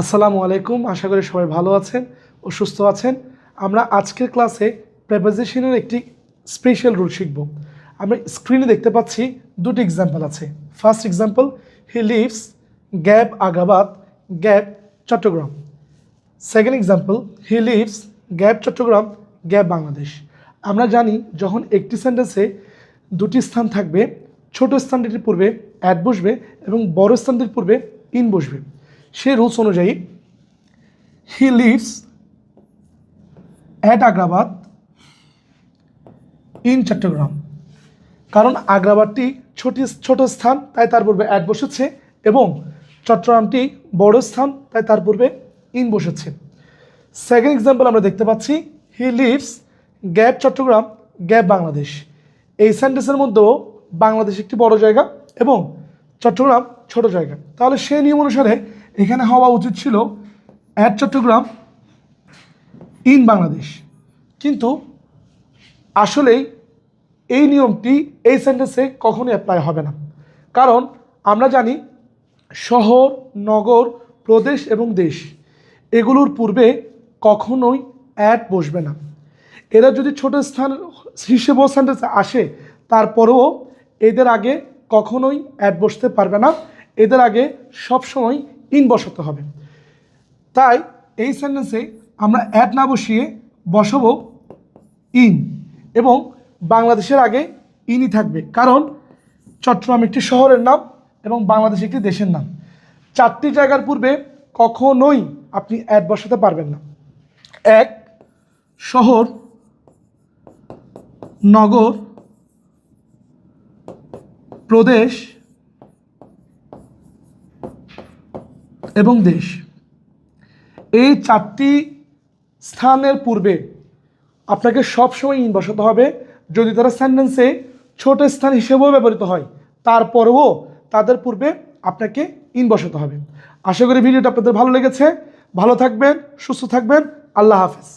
আসসালামু আলাইকুম, আশা করি সবাই ভালো আছেন ও সুস্থ আছেন। আমরা আজকের ক্লাসে প্রেপোজিশনের একটি স্পেশাল রুল শিখব। আমরা স্ক্রিনে দেখতে পাচ্ছি দুটি এক্সাম্পল আছে। First example he lives gap Agrabad gap Chittagong second example he lives gap Chittagong gap Bangladesh আমরা জানি যখন একটি সেন্টেন্সে দুটি স্থান থাকবে, ছোট স্থানটির পূর্বে অ্যাড বসবে এবং বড় স্থানটির পূর্বে ইন বসবে। সেই রুলস অনুযায়ী he lives at Agrabad in Chittagong. কারণ আগ্রাবাদটি ছোট ছোট স্থান, তাই তার পূর্বে অ্যাড বসেছে এবং চট্টগ্রামটি বড় স্থান, তাই তার পূর্বে ইন বসেছে। সেকেন্ড এক্সাম্পল আমরা দেখতে পাচ্ছি, he lives gap Chittagong, gap Bangladesh. এই সেন্টেন্সের মধ্যেও বাংলাদেশ একটি বড় জায়গা এবং চট্টগ্রাম ছোট জায়গা। তাহলে সেই নিয়ম অনুসারে এখানে হওয়া উচিত ছিল অ্যাট চট্টগ্রাম ইন বাংলাদেশ। কিন্তু আসলেই এই নিয়মটি এই সেন্টেন্সে কখনোই অ্যাপ্লাই হবে না। কারণ আমরা জানি শহর, নগর, প্রদেশ এবং দেশ, এগুলোর পূর্বে কখনোই অ্যাড বসবে না। এরা যদি ছোট স্থান, হিসেবেও সেন্টেন্সে আসে, তারপরেও এদের আগে কখনোই অ্যাড বসতে পারবে না। এদের আগে সবসময় ইন বসাতে হবে। তাই এই সেন্টেন্সে আমরা অ্যাড না বসিয়ে বসাবো ইন এবং বাংলাদেশের আগে ইনই থাকবে। কারণ চট্টগ্রাম একটি শহরের নাম এবং বাংলাদেশ একটি দেশের নাম। চারটি জায়গার পূর্বে কখনোই আপনি অ্যাড বসাতে পারবেন না। এক, শহর। নগর। প্রদেশ। এবং দেশ। এই চারটি স্থানের পূর্বে আপনাকে সবসময় ইন বসাতে হবে। যদি তারা সেন্টেন্সে ছোট স্থান হিসেবেও ব্যবহৃত হয়, তারপরেও তাদের পূর্বে আপনাকে ইন বসাতে হবে। আশা করি ভিডিওটা আপনাদের ভালো লেগেছে। ভালো থাকবেন, সুস্থ থাকবেন। আল্লাহ হাফেজ।